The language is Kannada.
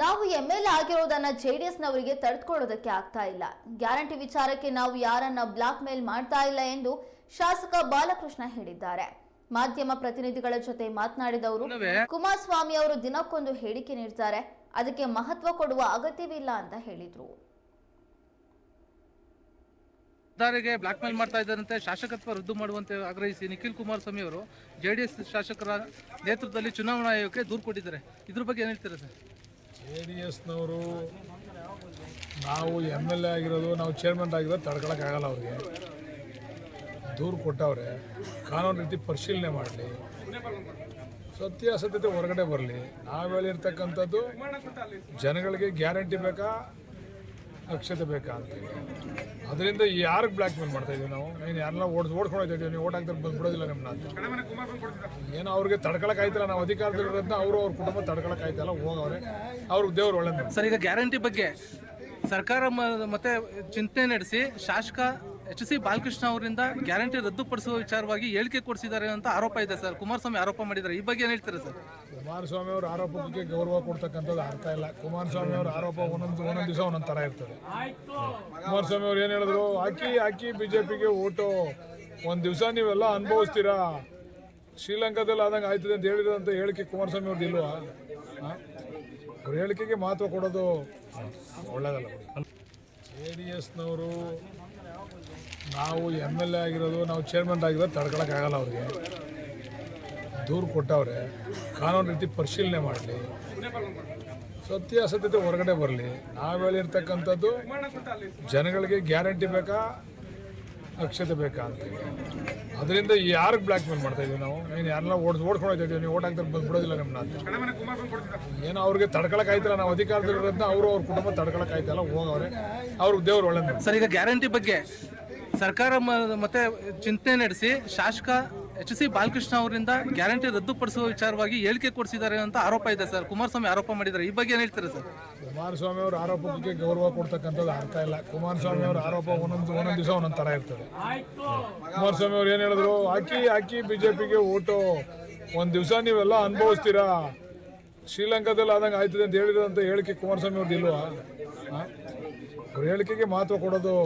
ನಾವು ಎಂ ಎಲ್ ಆಗಿರೋದನ್ನ ಜೆಡಿಎಸ್ ನವರಿಗೆ ತಡೆದುಕೊಳ್ಳೋದಕ್ಕೆ ಆಗ್ತಾ ಇಲ್ಲ. ಗ್ಯಾರಂಟಿ ವಿಚಾರಕ್ಕೆ ನಾವು ಯಾರನ್ನ ಬ್ಲಾಕ್ ಮೇಲ್ ಮಾಡ್ತಾ ಇಲ್ಲ ಎಂದು ಶಾಸಕ ಬಾಲಕೃಷ್ಣ ಹೇಳಿದ್ದಾರೆ. ಮಾಧ್ಯಮ ಪ್ರತಿನಿಧಿಗಳ ಜೊತೆ ಮಾತನಾಡಿದವರು ಕುಮಾರಸ್ವಾಮಿ ಅವರು ದಿನಕ್ಕೊಂದು ಹೇಳಿಕೆ ನೀಡ್ತಾರೆ. ಅದಕ್ಕೆ ಮಹತ್ವ ಕೊಡುವ ಅಗತ್ಯವಿಲ್ಲ ಅಂತ ಹೇಳಿದ್ರು. ದಾರಿಗೆ ಬ್ಲಾಕ್ ಮೇಲ್ ಮಾಡ್ತಾ ಇದ್ದಾರಂತೆ. ಶಾಸಕತ್ವ ರದ್ದು ಮಾಡುವಂತೆ ಆಗ್ರಹಿಸಿ ನಿಖಿಲ್ ಕುಮಾರಸ್ವಾಮಿ ಅವರು ಜೆಡಿಎಸ್ ಶಾಸಕರ ನೇತೃತ್ವದಲ್ಲಿ ಚುನಾವಣಾ ಆಯೋಗಕ್ಕೆ ದೂರು ಕೊಟ್ಟಿದ್ದಾರೆ. ಇದ್ರ ಬಗ್ಗೆ ಏನು ಹೇಳ್ತೀರಾ ಸರ್? ಜೆ ಡಿ ಎಸ್ನವರು ನಾವು ಎಂ ಎಲ್ ಎ ಆಗಿರೋದು, ನಾವು ಚೇರ್ಮನ್ ಆಗಿರೋದು ತಡ್ಕೊಳಕ್ಕಾಗಲ್ಲ ಅವ್ರಿಗೆ. ದೂರು ಕೊಟ್ಟವ್ರೆ, ಕಾನೂನು ರೀತಿ ಪರಿಶೀಲನೆ ಮಾಡಲಿ. ಸತ್ಯಾಸತ್ಯತೆ ಹೊರಗಡೆ ಬರಲಿ. ನಾವು ಹೇಳಿರ್ತಕ್ಕಂಥದ್ದು ಜನಗಳಿಗೆ ಗ್ಯಾರಂಟಿ ಬೇಕಾ? ಅಕ್ಷತೆ ಬೇಕಾ ಅಂತೇಳಿ ಅದರಿಂದ ಯಾರಿಗೆ ಬ್ಲ್ಯಾಕ್ ಮೇಲ್ ಮಾಡ್ತಾ ಇದೀವಿ ನಾವು? ನೀನು ಯಾರನ್ನ ಓಡ್ ಓಡ್ಕೊಂಡು ಹೋಗ್ತಾ ಇದೀವಿ ನೀವು ಓಟ್ ಹಾಕ್ತಾರೆ ಬಂದು ಬಿಡೋದಿಲ್ಲ ನಿಮ್ಮನ್ನ ಅಂತ. ಏನೋ ಅವ್ರಿಗೆ ತಡ್ಕೊಳಕ್ ಆಯ್ತಲ್ಲ, ನಾವು ಅಧಿಕಾರದಲ್ಲಿರೋದನ್ನ ಅವರು ಅವ್ರ ಕುಟುಂಬ ತಡ್ಕೊಳಕ್ ಆಯ್ತಲ್ಲ, ಹೋಗವ್ರೆ. ಅವ್ರಿಗೆ ದೇವ್ರು ಒಳ್ಳೇದು ಸರ್, ಈಗ ಗ್ಯಾರಂಟಿ ಬಗ್ಗೆ ಸರ್ಕಾರ ಮತ್ತೆ ಚಿಂತನೆ ನಡೆಸಿ ಶಾಸಕ ಎಚ್ ಸಿ ಬಾಲಕೃಷ್ಣ ಅವರಿಂದ ಗ್ಯಾರಂಟಿ ರದ್ದುಪಡಿಸುವ ವಿಚಾರವಾಗಿ ಹೇಳಿಕೆ ಕೊಡಿಸಿದ್ದಾರೆ ಅಂತ ಆರೋಪ ಇದೆ ಸರ್. ಕುಮಾರಸ್ವಾಮಿ ಆರೋಪ ಮಾಡಿದ್ದಾರೆ. ಈ ಬಗ್ಗೆ ಏನು ಹೇಳ್ತೀರಾ ಸರ್? ಕುಮಾರಸ್ವಾಮಿ ಅವರ ಆರೋಪಕ್ಕೆ ಗೌರವ ಕೊಡ್ತಕ್ಕಂಥದ್ದು ಅರ್ಥ ಇಲ್ಲ. ಕುಮಾರಸ್ವಾಮಿ ಅವರ ಆರೋಪ ಒಂದೊಂದು ಒಂದೊಂದು ದಿವಸ ಒಂದೊಂದು ಥರ ಇರ್ತದೆ. ಕುಮಾರಸ್ವಾಮಿ ಅವ್ರು ಏನು ಹೇಳಿದ್ರು? ಹಾಕಿ ಹಾಕಿ ಬಿ ಜೆ ಪಿಗೆ ಓಟು. ಒಂದು ದಿವಸ ನೀವೆಲ್ಲ ಅನುಭವಿಸ್ತೀರಾ? ಶ್ರೀಲಂಕಾದಲ್ಲಿ ಆದಂಗೆ ಆಯ್ತದೆ ಅಂತ ಹೇಳಿದಂತ ಹೇಳಿಕೆ ಕುಮಾರಸ್ವಾಮಿ ಅವ್ರದ್ದು ಇಲ್ವಾ? ಅವ್ರ ಹೇಳಿಕೆಗೆ ಮಹತ್ವ ಕೊಡೋದು ಒಳ್ಳೇದಲ್ಲ ಜೆ ಡಿ ಎಸ್ನವರು ನಾವು ಎಂ ಎಲ್ ಎ ಆಗಿರೋದು, ನಾವು ಚೇರ್ಮನ್ ಆಗಿರೋದು ತಡ್ಕೊಳಕ್ಕಾಗಲ್ಲ ಅವ್ರಿಗೆ. ದೂರು ಕೊಟ್ಟವ್ರೆ, ಕಾನೂನು ರೀತಿ ಪರಿಶೀಲನೆ ಮಾಡಲಿ. ಸತ್ಯಾಸತ್ಯತೆ ಹೊರಗಡೆ ಬರಲಿ. ನಾವು ಹೇಳಿರ್ತಕ್ಕಂಥದ್ದು ಜನಗಳಿಗೆ ಗ್ಯಾರಂಟಿ ಬೇಕಾ? ಅಕ್ಷತೆ ಬೇಕಾ ಅಂತ ಅದರಿಂದ ಯಾರಿಗೆ ಬ್ಲ್ಯಾಕ್ ಮೇಲ್ ಮಾಡ್ತಾ ಇದೀವಿ ನಾವು? ಏನು ಯಾರನ್ನ ಓಡ್ ಓಡ್ಕೊಂಡು ಹೋಗ್ತಾ ಇದೀವಿ? ನೀವು ಓಟ್ ಹಾಕ್ತಾರೆ ಬಿಡೋದಿಲ್ಲ ನಿಮ್ಮನ್ನ ಅಂತ ಏನೋ ಅವ್ರಿಗೆ ತಡ್ಕೊಳಕ್ ಆಯ್ತಲ್ಲ, ನಾವು ಅಧಿಕಾರದಲ್ಲಿರೋದನ್ನ ಅವರು ಅವ್ರ ಕುಟುಂಬ ತಡ್ಕೊಳಕ್ ಆಯ್ತಲ್ಲ ಹೋಗವ್ರೆ. ಅವ್ರಿಗೆ ದೇವ್ರು ಒಳ್ಳೆ ಸರ್, ಈಗ ಗ್ಯಾರಂಟಿ ಬಗ್ಗೆ ಸರ್ಕಾರ ಮತ್ತೆ ಚಿಂತನೆ ನಡೆಸಿ ಶಾಸಕ ಎಚ್ ಸಿ ಬಾಲಕೃಷ್ಣ ಅವರಿಂದ ಗ್ಯಾರಂಟಿ ರದ್ದುಪಡಿಸುವ ವಿಚಾರವಾಗಿ ಹೇಳಿಕೆ ಕೊಡಿಸಿದ್ದಾರೆ ಅಂತ ಆರೋಪ ಇದೆ ಸರ್. ಕುಮಾರಸ್ವಾಮಿ ಆರೋಪ ಮಾಡಿದ್ದಾರೆ. ಈ ಬಗ್ಗೆ ಏನು ಹೇಳ್ತಾರೆ ಸರ್? ಕುಮಾರಸ್ವಾಮಿ ಅವರ ಆರೋಪಕ್ಕೆ ಗೌರವ ಕೊಡ್ತಕ್ಕಂಥದ್ದು ಅರ್ಥ ಇಲ್ಲ. ಕುಮಾರಸ್ವಾಮಿ ಅವರ ಆರೋಪ ಒಂದೊಂದು ಒಂದೊಂದು ದಿವಸ ಒಂದೊಂದು ಥರ ಇರ್ತದೆ. ಕುಮಾರಸ್ವಾಮಿ ಅವ್ರು ಏನು ಹೇಳಿದ್ರು? ಹಾಕಿ ಹಾಕಿ ಬಿ ಜೆ ಪಿಗೆ ಓಟು. ಒಂದು ದಿವಸ ನೀವೆಲ್ಲ ಅನುಭವಿಸ್ತೀರಾ? ಶ್ರೀಲಂಕಾದಲ್ಲಿ ಆದಂಗೆ ಆಯ್ತದೆ ಅಂತ ಹೇಳಿದಂತ ಹೇಳಿಕೆ ಕುಮಾರಸ್ವಾಮಿ ಅವ್ರದ್ದು ಇಲ್ವಾ? ಅವ್ರ ಹೇಳಿಕೆಗೆ ಮಹತ್ವ ಕೊಡೋದು